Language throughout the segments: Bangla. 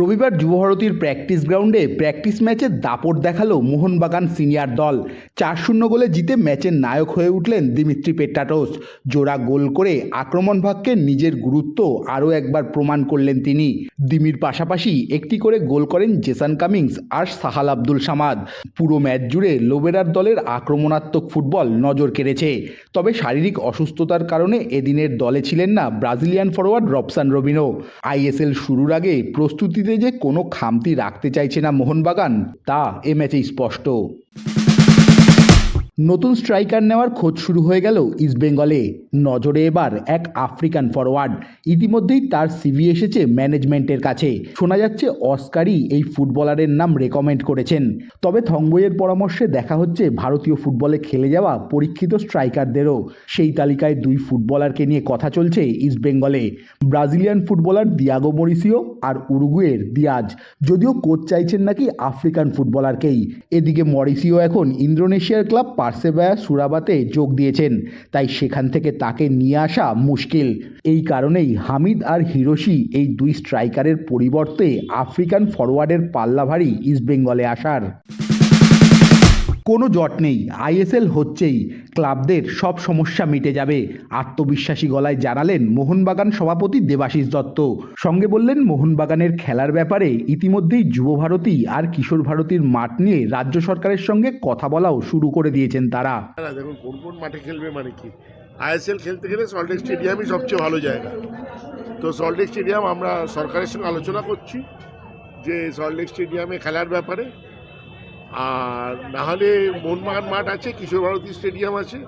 রবিবার যুবভারতীর প্র্যাকটিস গ্রাউন্ডে প্র্যাকটিস ম্যাচে দাপট দেখাল মোহনবাগান সিনিয়র দল। চার শূন্য গোলে জিতে ম্যাচের নায়ক হয়ে উঠলেন দিমিত্রি পেট্টাটোস জোড়া গোল করে আক্রমণ ভাগকে নিজের গুরুত্ব আরও একবার প্রমাণ করলেন তিনি। দিমির পাশাপাশি একটি করে গোল করেন জেসান কামিংস আর সাহাল আব্দুল সামাদ। পুরো ম্যাচ জুড়ে লোবেরার দলের আক্রমণাত্মক ফুটবল নজর কেড়েছে। তবে শারীরিক অসুস্থতার কারণে এদিনের দলে ছিলেন না Brazilian forward Robson Robinho. ISL শুরুর আগে প্রস্তুতিতে যে কোনো খামতি রাখতে চাইছে না মোহনবাগান তা এ ম্যাচেই স্পষ্ট। নতুন স্ট্রাইকার নেওয়ার খোঁজ শুরু হয়ে গেল ইস্টবেঙ্গলে নজরে এবার এক আফ্রিকান ফরওয়ার্ড ইতিমধ্যেই তার সিভি এসেছে ম্যানেজমেন্টের কাছে। শোনা যাচ্ছে অস্কারই এই ফুটবলারের নাম রেকমেন্ড করেছেন। তবে থংবইয়ের পরামর্শে দেখা হচ্ছে ভারতীয় ফুটবলে খেলে যাওয়া পরীক্ষিত স্ট্রাইকারদেরও। সেই তালিকায় দুই ফুটবলারকে নিয়ে কথা চলছে ইস্টবেঙ্গলে ব্রাজিলিয়ান ফুটবলার দিয়াগো মরিসিও আর উরুগুয়ের দিয়াজ। যদিও কোচ চাইছেন নাকি আফ্রিকান ফুটবলারকেই। এদিকে মরিসিও এখন ইন্দোনেশিয়ার ক্লাব পার্সেবায়া সুরাবাতে যোগ দিয়েছেন, তাই সেখান থেকে তাকে নিয়ে আসা মুশকিল। এই কারণেই হামিদ আর হিরোশি এই দুই স্ট্রাইকারের পরিবর্তে আফ্রিকান ফরওয়ার্ডের পাল্লাভারী ইস্টবেঙ্গলে আসার। কোনো জট নেই আইএসএল হচ্ছেই। ক্লাবদের সব সমস্যা মিটে যাবে। আত্মবিশ্বাসী গলায় জানালেন মোহনবাগান সভাপতি দেবাশিস দত্ত। সঙ্গে বললেন, মোহনবাগানের খেলার ব্যাপারে ইতিমধ্যেই যুব ভারতী আর কিশোর ভারতীর মাঠ নিয়ে রাজ্য সরকারের সঙ্গে কথা বলাও শুরু করে দিয়েছেন তারা। দেখুন, কোন কোন মাঠে খেলবে মানে কি? আইএসএল খেলতে গেলে সল্টলেক স্টেডিয়ামই সবচেয়ে ভালো জায়গা। তো সল্টলেক স্টেডিয়াম আমরা সরকারের সঙ্গে আলোচনা করছি যে সল্টলেক স্টেডিয়ামে খেলার ব্যাপারে আর নাহলে মোহনবাগান মাঠ আছে কিশোর ভারতী স্টেডিয়াম আছে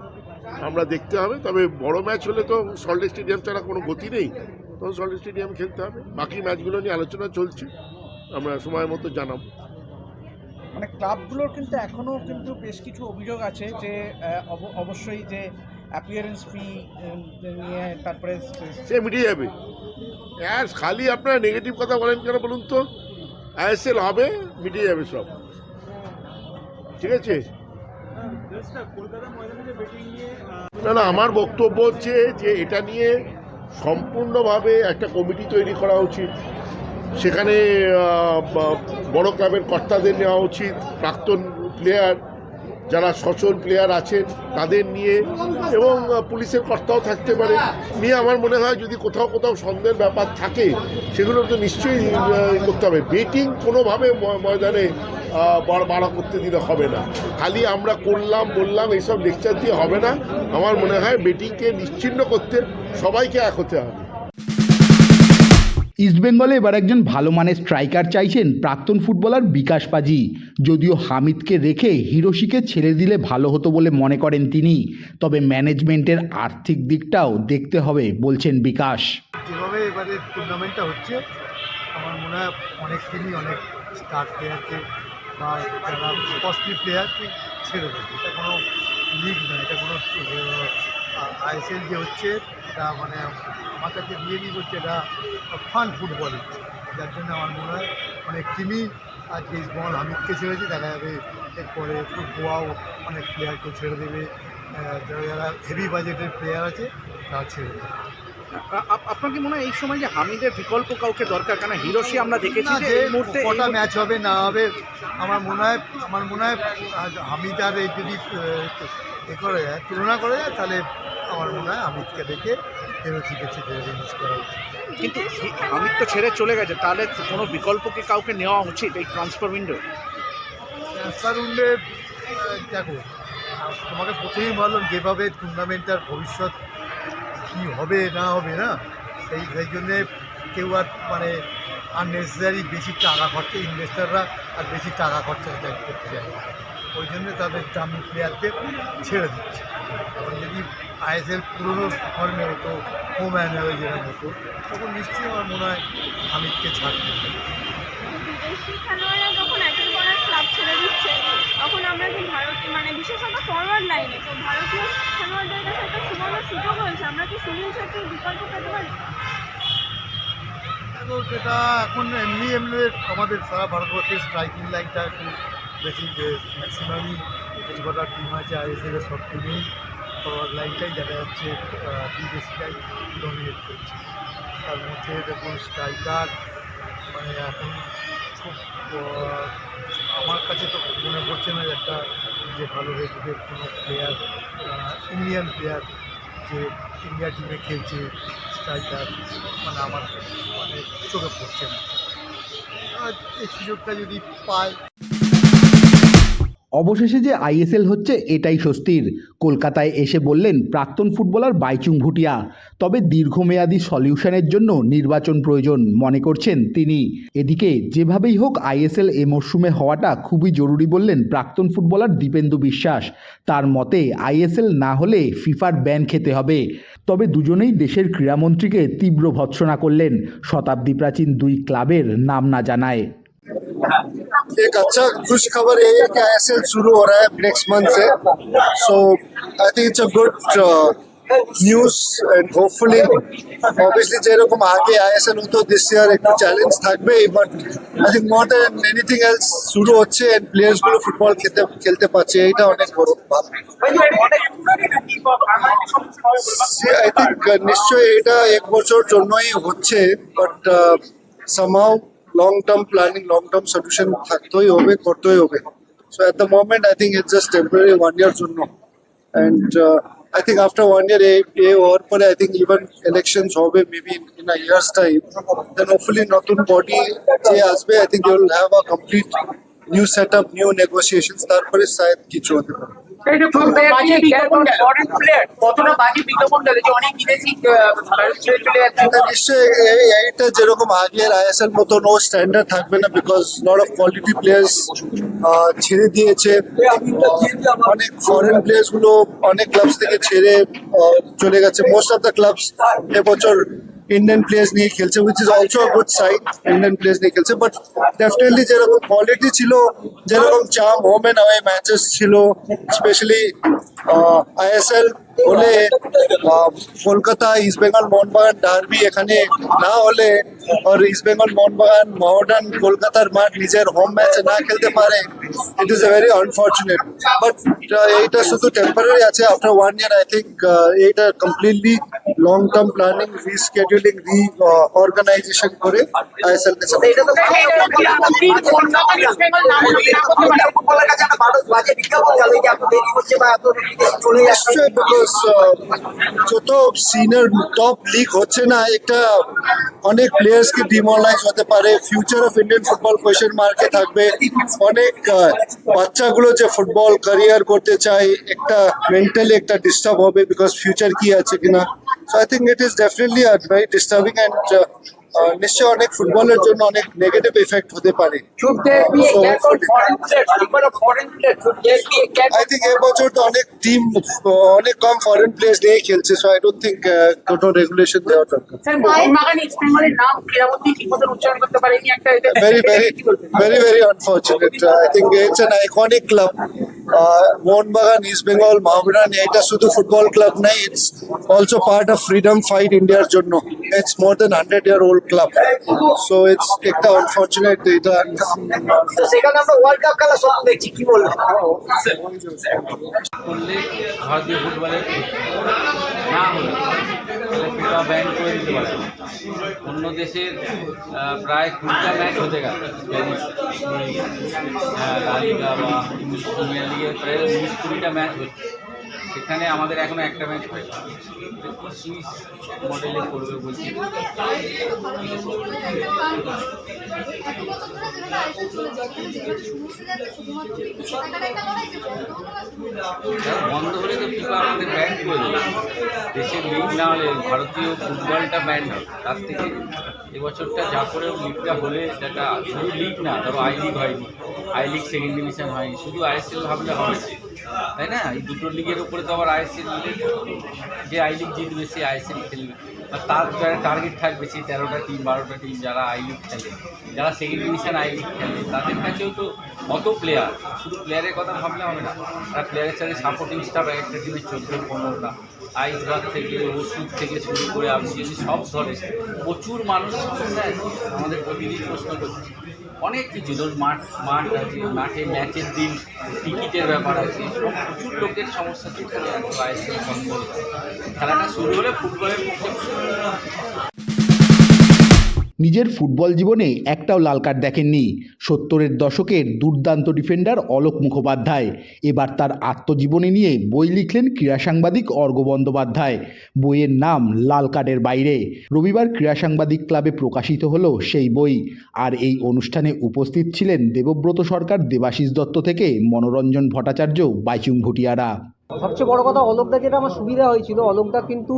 আমরা দেখতে হবে তবে বড় ম্যাচ হলে তো সল্টলেক স্টেডিয়াম ছাড়া কোনো গতি নেই তখন সল্টলেক স্টেডিয়াম খেলতে হবে। বাকি ম্যাচগুলো নিয়ে আলোচনা চলছে আমরা সময় মতো জানাব। মানে ক্লাবগুলোর কিন্তু এখনও কিন্তু বেশ কিছু অভিযোগ আছে যে অব- অবশ্যই যে অ্যাপিয়ারেন্স ফি নিয়ে তারপরে সে মিটিয়ে যাবে। আর খালি আপনারা নেগেটিভ কথা বলেন কেন বলুন তো? আইএসএল হবে মিটিয়ে যাবে সব। ঠিক আছে? না না আমার বক্তব্য হচ্ছে যে এটা নিয়ে সম্পূর্ণভাবে একটা কমিটি তৈরি করা উচিত। সেখানে বড় ক্লাবের কর্তাদের নেওয়া উচিত প্রাক্তন প্লেয়ার যারা সচল প্লেয়ার আছেন, তাদের নিয়ে এবং পুলিশের কর্তাও থাকতে পারে। নিয়ে আমার মনে হয় যদি কোথাও কোথাও সন্দেহের ব্যাপার থাকে, সেগুলো তো নিশ্চয়ই করতে হবে। বেটিং কোনোভাবে ময়দানে বাড়া করতে দিলে হবে না। খালি আমরা করলাম, বললাম, এইসব লেকচার দিয়ে হবে না। আমার মনে হয় বেটিংকে নিশ্চিন্ন করতে সবাইকে এক হতে হবে। ইস্টবেঙ্গলে এবার একজন ভালো মানের স্ট্রাইকার চাইছেন প্রাক্তন ফুটবলার বিকাশ পাজি। যদিও হামিদকে রেখে হিরোশিকে ছেড়ে দিলে ভালো হতো বলে মনে করেন তিনি। তবে ম্যানেজমেন্টের আর্থিক দিকটাও দেখতে হবে বলছেন বিকাশ। যেভাবে এবারে টুর্নামেন্টটা হচ্ছে, আমার মনে হয় অনেক টিমই অনেক স্টার প্লেয়ারকে বা যারা কস্টলি প্লেয়ারকে ছেড়ে দেবে। এটা কোনো লিগ এটা কোনো আইএসএল যে হচ্ছে এটা মানে আমার কাছে রিয়েলি বলছে এটা ফান ফুটবল যার জন্য আমার মনে হয় অনেক টিমই আজকে ইসবল হামিদকে ছেড়েছে দেখা যাবে এরপরে গোয়াও অনেক প্লেয়ারকে ছেড়ে দেবে। যারা যারা হেভি বাজেটের প্লেয়ার আছে তা ছেড়ে দেবে। আপনার কি মনে হয় এই সময় যে হামিদের বিকল্প কাউকে দরকার? কেন হিরোশি আমরা দেখেছি যে এই মুহূর্তে কটা ম্যাচ হবে না হবে আমার মনে হয় আমার মনে হয় আজ হামিদ আর এই যদি এ করে যায় তুলনা করে যায় তাহলে আমার মনে হয় হামিদকে দেখে হিরোজিকে ছেড়ে রিলিজ করা উচিত। কিন্তু হি- তো ছেড়ে চলে গেছে তাহলে কোনো বিকল্পকে কাউকে নেওয়া উচিত এই ট্রান্সফার উইন্ডো ট্রান্সফার উঠলে দেখো তোমাকে প্রথমেই বললাম যেভাবে টুর্নামেন্টটার ভবিষ্যৎ কী হবে না হবে না? সেই সেই জন্যে কেউ আর মানে আননেসেসারি বেশি টাকা খরচা ইনভেস্টাররা আর বেশি টাকা খরচা করতে চায় না। ওই জন্য তাদের দামি প্লেয়ারদের ছেড়ে দিচ্ছে। এখন যদি আইএসএল পুরনো ফর্মে হতো হোম অ্যানুয়াল যেরকম হতো তখন নিশ্চয়ই আমার মনে হয় হামিদকে ছাড়তে হবে। তখন আমরা যে ভারত মানে বিশেষত ফরওয়ার্ড লাইনে তো ভারতীয় খেলোয়াড়দের কাছে একটা সুবর্ণ সুযোগ হয়েছে। আমরা কি সুনীল ছেত্রীর বিকল্প পেতে পারি? তো সেটা এখন এমনি এমনি আমাদের সারা ভারতবর্ষের স্ট্রাইকিং লাইনটা একটু বেশি ম্যাক্সিমামই যে কটা টিম আছে আইএসএলের সব টিমেই ফরওয়ার্ড লাইনটাই দেখা যাচ্ছে বিদেশিটাই ডমিনেট করছে। তার মধ্যে দেখুন স্ট্রাইকার মানে এখন খুব আমার কাছে তো মনে পড়ছে না একটা যে ভালো রেপুটেড কোনো প্লেয়ার ইন্ডিয়ান প্লেয়ার যে ইন্ডিয়া টিমে খেলছে স্ট্রাইকার মানে আমার মানে চোখে পড়ছে না। আর এই সুযোগটা যদি পায়। অবশেষে যে আইএসএল হচ্ছে এটাই স্বস্তির। কলকাতায় এসে বললেন প্রাক্তন ফুটবলার বাইচুং ভুটিয়া। তবে দীর্ঘমেয়াদী সলিউশনের জন্য নির্বাচন প্রয়োজন মনে করছেন তিনি। এদিকে যেভাবেই হোক আইএসএল এ মরশুমে হওয়াটা খুবই জরুরি বললেন প্রাক্তন ফুটবলার দীপেন্দু বিশ্বাস। তার মতে আইএসএল না হলে ফিফার ব্যান খেতে হবে। তবে দুজনেই দেশের ক্রীড়ামন্ত্রীকে তীব্র ভৎসনা করলেন। শতাব্দী প্রাচীন দুই ক্লাবের নাম না জানায়। एक अच्छा खुश खबर ये है कि आईएसएल शुरू हो रहा है नेक्स्ट मंथ से so I think it's a good news and hopefully obviously যেরকম আগে আইএসএল হতো দিস ইয়ার একটু চ্যালেঞ্জ থাকবেই but I think more than anything else শুরু হচ্ছে এন্ড প্লেয়ার্স গুলো ফুটবল খেলতে খেলতে পারছে এটা অনেক বড় ভালো আই থিঙ্ক নিশ্চয়ই এটা এক বছর জন্যই হচ্ছে but somehow long term planning long term solution থাকতেই হবে, করতেই হবে। So at the moment I think it's just temporary one year জন্য and I think after one year uh uh হওয়ার পরে আই থিঙ্ক ইভেন ইলেকশনস হবে maybe in a years time then hopefully নতুন বডি যে আসবে I think you'll have a complete new set up new negotiations তারপরে শায়দ কিছু হতে পারে। এটা যেরকম আগের আইএসএল মতো নো স্ট্যান্ডার্ড থাকবে না because lot of quality players ছেড়ে দিয়েছে। অনেক ফরেন প্লেয়ার্সগুলো অনেক ক্লাবস থেকে ছেড়ে আহ, চলে গেছে। মোস্ট অফ দ্য ক্লাবস এবছর ইন্ডিয়ান প্লেয়ার্স নিয়ে খেলছে which is also good side Indian players নিয়ে খেলছে বাট ডেফিনেটলি যেরকম কোয়ালিটি ছিল যেরকম চাম হোম এন্ড অ্যাওয়ে ম্যাচেস ছিল স্পেশালি আইএসএল হলে কলকাতা, ইস্ট বেঙ্গল, মোহনবাগান, ডার্বি, এখানে না হলে ইস্ট বেঙ্গল, মোহনবাগান মডার্ন কলকাতার মাঠ নিজের হোম ম্যাচে না খেলতে পারে it is a very unfortunate but এইটা শুধু টেম্পারারি আছে after one year I think এইটা completely long term planning re rescheduling re organisation করে আইএসএল। বিকজ টপ হচ্ছে না, একটা অনেক ডিমোলাইজ হতে পারে। ফিউচার অফ ইন্ডিয়ান ফুটবল থাকবে। অনেক বাচ্চাগুলো যে ফুটবল ক্যারিয়ার করতে চায়, একটা মেন্টালি একটা ডিস্টার্ব হবে বিকজ ফিউচার কি আছে কিনা? আই ইট ডিস্টার্বিং নিশ্চয়ই অনেক ফুটবলের জন্য অনেক নেগেটিভ এফেক্ট হতে পারে? আই থিঙ্ক এবছর তো অনেক টিম অনেক কম ফরেন প্লেয়ার্স নিয়ে খেলছে সো আই ডোন্ট থিঙ্ক কোনো রেগুলেশন দেওয়া দরকার Mohun Bagan East very, very unfortunate. Uh, I think it's an iconic club. Uh, Mohanbagan, East Bengal, Mahaviran, এটা শুধু ফুটবল ক্লাব নাই it's also part of freedom fight ইন্ডিয়ার জন্য it's more than hundred year old club so it's একটা আনফর্চুনেট এটা তো সেখানে আমরা ওয়ার্ল্ড কাপ খেলা স্বপ্ন দেখছি কি বলব? করলে ভারতীয় ফুটবলের না হলে ফিফা ব্যান করে দিতে পারে অন্য দেশের প্রায় কুড়িটা ম্যাচ হতে গেল। স্প্যানিশ হ্যাঁ, লা লিগা বা ইংলিশ প্রিমিয়ার লিগে প্রায় উনিশ কুড়িটা ম্যাচ হচ্ছে। সেখানে আমাদের এখনও একটা ম্যাচ হয়েছে সুইস মডেলে করবে বলছি। বন্ধ হলে তো ফিফা আমাদের ব্যান করে দেবে। দেশের লিগ না হলে ভারতীয় ফুটবলটা ব্যান হবে তার থেকে এবছরটা যা করে লিগটা হলে সেটা শুধু লিগ না, ধরো আই লিগ হয়নি। আই লিগ সেকেন্ড ডিভিশন হয়নি, শুধু আইএসএল ভাবলে হবে। তাই না? এই দুটো লিগের উপরে তো আবার আইএসএল যে আই লিগ জিতবে, সে আইএসএল খেলবে। আর তার যারা টার্গেট থাকবে সেই তেরোটা টিম বারোটা টিম যারা আই লিগ খেলে, যারা সেকেন্ড ডিভিশন আই লিগ খেলে, তাদের কাছেও তো অত প্লেয়ার শুধু প্লেয়ারের কথা ভাবলে হবে না। তারা প্লেয়ারের সাথে সাপোর্টিং স্টাফ একটা টিমের চোদ্দ, পনেরোটা। আইস আইসবাগ থেকে ওষুধ থেকে শুরু করে আপনি যদি সব ধরে, প্রচুর মানুষ আমাদের প্রতিদিন প্রশ্ন করছে। অনেক কিছু ধর মাঠ মাঠ আছে, মাঠে ম্যাচের দিন, টিকিটের ব্যাপার আছে প্রচুর লোকের সমস্যা সম্ভব খেলাটা শুরু হলে ফুটবলের নিজের ফুটবল জীবনে একটাও লাল কার্ড দেখেননি। সত্তরের দশকের দুর্দান্ত ডিফেন্ডার অলোক মুখোপাধ্যায়। এবার তার আত্মজীবনী নিয়ে বই লিখলেন ক্রীড়া সাংবাদিক অর্ঘ বন্দ্যোপাধ্যায়। বইয়ের নাম লাল কার্ডের বাইরে। রবিবার ক্রীড়া সাংবাদিক ক্লাবে প্রকাশিত হলো সেই বই। আর এই অনুষ্ঠানে উপস্থিত ছিলেন দেবব্রত সরকার, দেবাশিস দত্ত থেকে মনোরঞ্জন ভট্টাচার্য, বাইচুং ভুটিয়ারা। সবচেয়ে বড় কথা অলোকদা যেটা আমার সুবিধা হয়েছিল, অলোকদা কিন্তু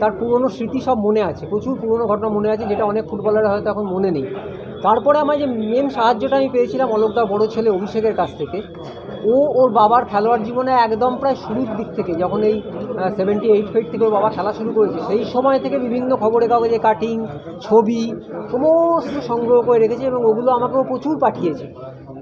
তার পুরনো স্মৃতি সব মনে আছে, প্রচুর পুরনো ঘটনা মনে আছে যেটা অনেক ফুটবলারের হয়তো এখন মনে নেই। তারপরে আমার যে মেন সাহায্যটা আমি পেয়েছিলাম অলোকদার বড় ছেলে অভিষেকের কাছ থেকে, ও ওর বাবার খেলোয়াড় জীবনে একদম প্রায় শুরুর দিক থেকে যখন এই সেভেন্টি এইট ফেট থেকে ওর বাবা খেলা শুরু করেছে, সেই সময় থেকে বিভিন্ন খবরের কাগজে কাটিং ছবি, সমস্ত সংগ্রহ করে রেখেছে এবং ওগুলো আমাকেও প্রচুর পাঠিয়েছে।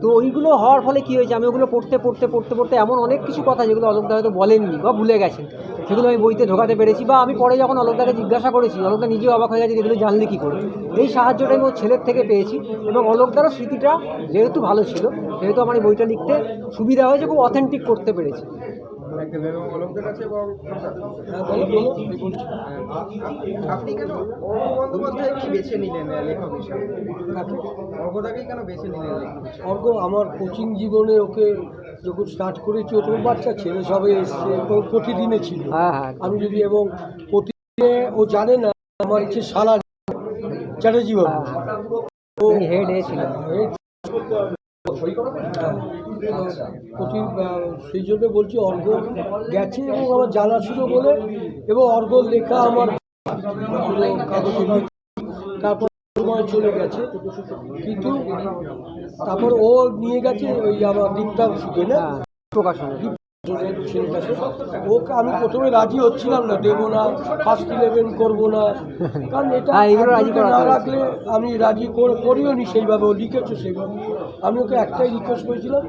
তো ওইগুলো হওয়ার ফলে কী হয়েছে? আমি ওগুলো পড়তে পড়তে পড়তে পড়তে এমন অনেক কিছু কথা যেগুলো অলোকদা হয়তো বলেননি বা ভুলে গেছেন। সেগুলো আমি বইতে ঢোকাতে পেরেছি বা আমি পরে যখন অলোকদাকে জিজ্ঞাসা করেছি অলোকদা নিজেও অবাক হয়ে গেছে যেগুলো জানলে কী করে? এই সাহায্যটা আমি ওর ছেলের থেকে পেয়েছি এবং অলোকদারও স্মৃতিটা যেহেতু ভালো ছিল, সেহেতু আমার এই বইটা লিখতে সুবিধা হয়েছে, খুব অথেন্টিক করতে পেরেছি। হ্যাঁ। আপনি কেন অর্ঘ বন্দ্যোপাধ্যায়কে বেছে নিলেন লেখক হিসাবে? অর্ঘদাকেই কেন বেছে নিলেন আমার কোচিং জীবনে ওকে যখন স্টার্ট করেছি ও তো বাচ্চা ছেলে সবে এসছে ও প্রতিদিনে ছিল। হ্যাঁ হ্যাঁ আমি যদি এবং প্রতিদিনে ও জানে না আমার হচ্ছে সালা চ্যাটার্জি বাবু। তিনি হেড এ ছিলেন প্রতি সেই জন্য বলছি অর্ঘ গেছে এবং আমার জানা ছিল বলে এবং অর্ঘ লেখা আমার কাগজে তারপর সময় চলে গেছে। কিন্তু তারপর ও নিয়ে গেছে ওই আমার দীপ্তাংশুকে না প্রকাশনা প্রকাশনে ওকে আমি প্রথমে রাজি হচ্ছিলাম না দেবো না ফার্স্ট ইলেভেন করব না। কারণ এটা হ্যাঁ, রাজি না রাখলে আমি রাজি করে- করিও নি সেইভাবে ও লিখেছে সেইভাবে। আমি ওকে একটাই রিকোয়েস্ট করেছিলাম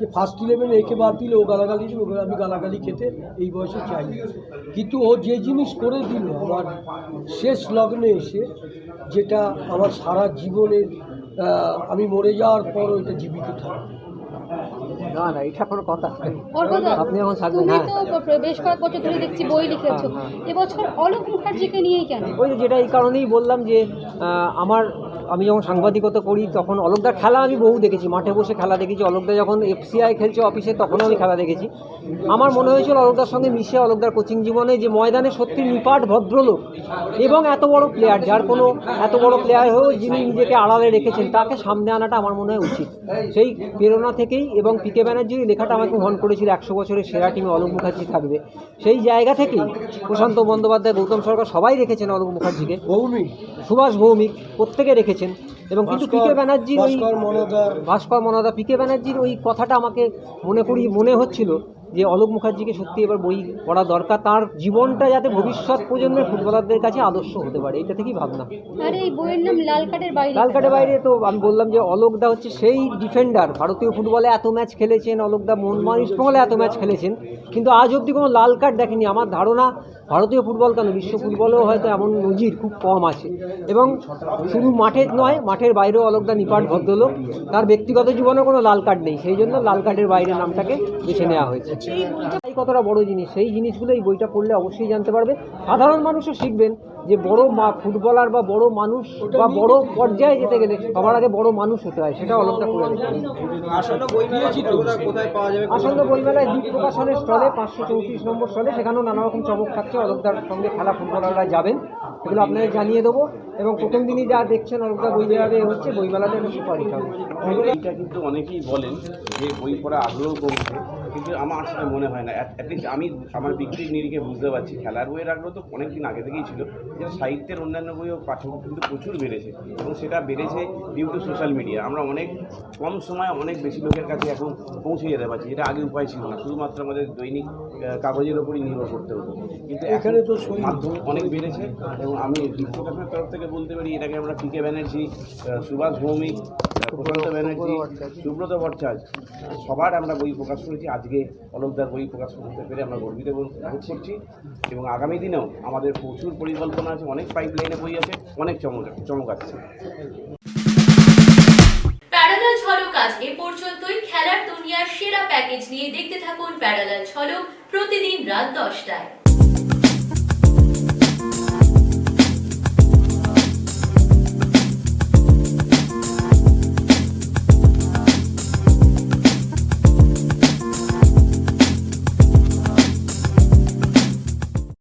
যে ফার্স্ট ইলেভেনে একে বাদ দিলে ও গালাগালি ওকে আমি গালাগালি খেতে এই বয়সে চাই কিন্তু ও যে জিনিস করে দিল আমার শেষ লগ্নে এসে যেটা আমার সারা জীবনের আমি মরে যাওয়ার পর ওইটা জীবিত থাকবে। না না এটা কোনো কথা। আপনি এখন থাকবেন তুমি হ্যাঁ। তো বেশ কয়েক বছর ধরে দেখছি বই লিখেছো। হ্যাঁ, এবছর অলোক মুখার্জিকে নিয়েই কেন? ওই যে যেটা এই কারণেই বললাম যে আহ, আমার আমি যখন সাংবাদিকতা করি তখন অলোকদার খেলা আমি বহু দেখেছি। মাঠে বসে খেলা দেখেছি। অলোকদা যখন এফসিআই খেলছে অফিসে তখনও আমি খেলা দেখেছি। আমার মনে হয়েছিল অলোকদার সঙ্গে মিশে অলোকদার কোচিং জীবনে যে ময়দানে সত্যি নিপাট ভদ্রলোক এবং এত বড় প্লেয়ার যার কোনো এত বড় প্লেয়ার হয়েও যিনি নিজেকে আড়ালে রেখেছেন তাকে সামনে আনাটা আমার মনে হয় উচিত। সেই প্রেরণা থেকেই এবং পিকে ব্যানার্জির লেখাটা আমাকে মন করেছিল একশো বছরের সেরা টিমে অলোক মুখার্জি থাকবে। সেই জায়গা থেকেই প্রশান্ত বন্দ্যোপাধ্যায় গৌতম সরকার সবাই রেখেছেন অলোক মুখার্জিকে। ভৌমিক। সুভাষ ভৌমিক প্রত্যেকে রেখেছেন এবং কিন্তু পিকে কে ব্যানার্জির ওই ভাস্কর মনোদা ভাস্কর মনাদা পিকে ব্যানার্জির ওই কথাটা আমাকে মনে করি মনে হচ্ছিল। যে অলোক মুখার্জিকে সত্যি এবার বই পড়া দরকার তার জীবনটা যাতে ভবিষ্যৎ প্রজন্মের ফুটবলারদের কাছে আদর্শ হতে পারে এটা থেকেই ভাবনা। আর এই বইয়ের নাম লাল কার্ডের বাইরে। লাল বাইরে তো আমি বললাম যে অলোকদা হচ্ছে সেই ডিফেন্ডার ভারতীয় ফুটবলে এত ম্যাচ খেলেছেন অলোকদা মোহনবাগান ইস্টবেঙ্গলে এত ম্যাচ খেলেছেন কিন্তু আজ অবধি কোনো লাল কার্ড দেখেনি। আমার ধারণা ভারতীয় ফুটবল কেন? বিশ্ব ফুটবলেও হয়তো এমন নজির খুব কম আছে। এবং শুধু মাঠে নয় মাঠের বাইরেও অলোকদা নিপাট ভদ্রলোক। তার ব্যক্তিগত জীবনেও কোনো লাল কার্ড নেই। সেই জন্য লাল কার্ডের বাইরে নামটাকে বেছে নেওয়া হয়েছে। কতটা বড় জিনিস সেই জিনিসগুলো এই বইটা পড়লে অবশ্যই জানতে পারবে। সাধারণ মানুষও শিখবেন যে বড় মা ফুটবলার বা বড় মানুষ বা বড় পর্যায়ে যেতে গেলে সবার আগে বড় মানুষ হতে হয় সেটা অলকটা করে আসন্ন বই মেলা অর্ঘদা কোথায় পাওয়া যাবে? আসন্ন বইমেলায় দ্বীপ প্রকাশনের স্টলে পাঁচশো চৌত্রিশ নম্বর স্টলে সেখানেও নানা রকম চমক থাকছে। অলোকদার সঙ্গে খেলা ফুটবলাররা যাবেন। এগুলো আপনাদের জানিয়ে দেবো। এবং প্রথম দিনই যা দেখছেন অলোকদা বই মেলাতে হচ্ছে বইমেলাতে একটা সুপারিশ হবে। এটা কিন্তু অনেকেই বলেন যে বই পড়া আগ্রহ কমছে। কিন্তু আমার সেটা মনে হয় না। অ্যাটলিস্ট আমি আমার বিক্রির নিরিখে বুঝতে পারছি। খেলার বইয়ের আগ্রহ তো অনেকদিন আগে থেকেই ছিল। এছাড়া সাহিত্যের অন্যান্য বইও পাঠক কিন্তু প্রচুর বেড়েছে এবং সেটা বেড়েছে ডিউ টু সোশ্যাল মিডিয়া আমরা অনেক কম সময়ে অনেক বেশি লোকের কাছে এখন পৌঁছে যেতে পারছি। যেটা আগে উপায় ছিল না। শুধুমাত্র আমাদের দৈনিক কাগজের ওপরই নির্ভর করতে হতো। কিন্তু এখন তো মাধ্যম অনেক বেড়েছে এবং আমি প্রকাশের তরফ থেকে বলতে পারি এটাকে আমরা পিকে ব্যানার্জি সুভাষ ভৌমিক প্রশান্ত ব্যানার্জি সুব্রত ভট্টাচার্য সবার আমরা বই প্রকাশ করেছি। আজকে অলোকদার বই প্রকাশ করতে পেরে আমরা গর্বিত বোধ করছি এবং আগামী দিনেও আমাদের প্রচুর পরিকল্পনা আছে, অনেক পাইপ লাইনে বই আছে, অনেক চমক চমক আজ এ পর্যন্তই। খেলার দুনিয়ার সেরা প্যাকেজ নিয়ে দেখতে থাকুন প্যারালাল ঝলক প্রতিদিন রাত দশটায়।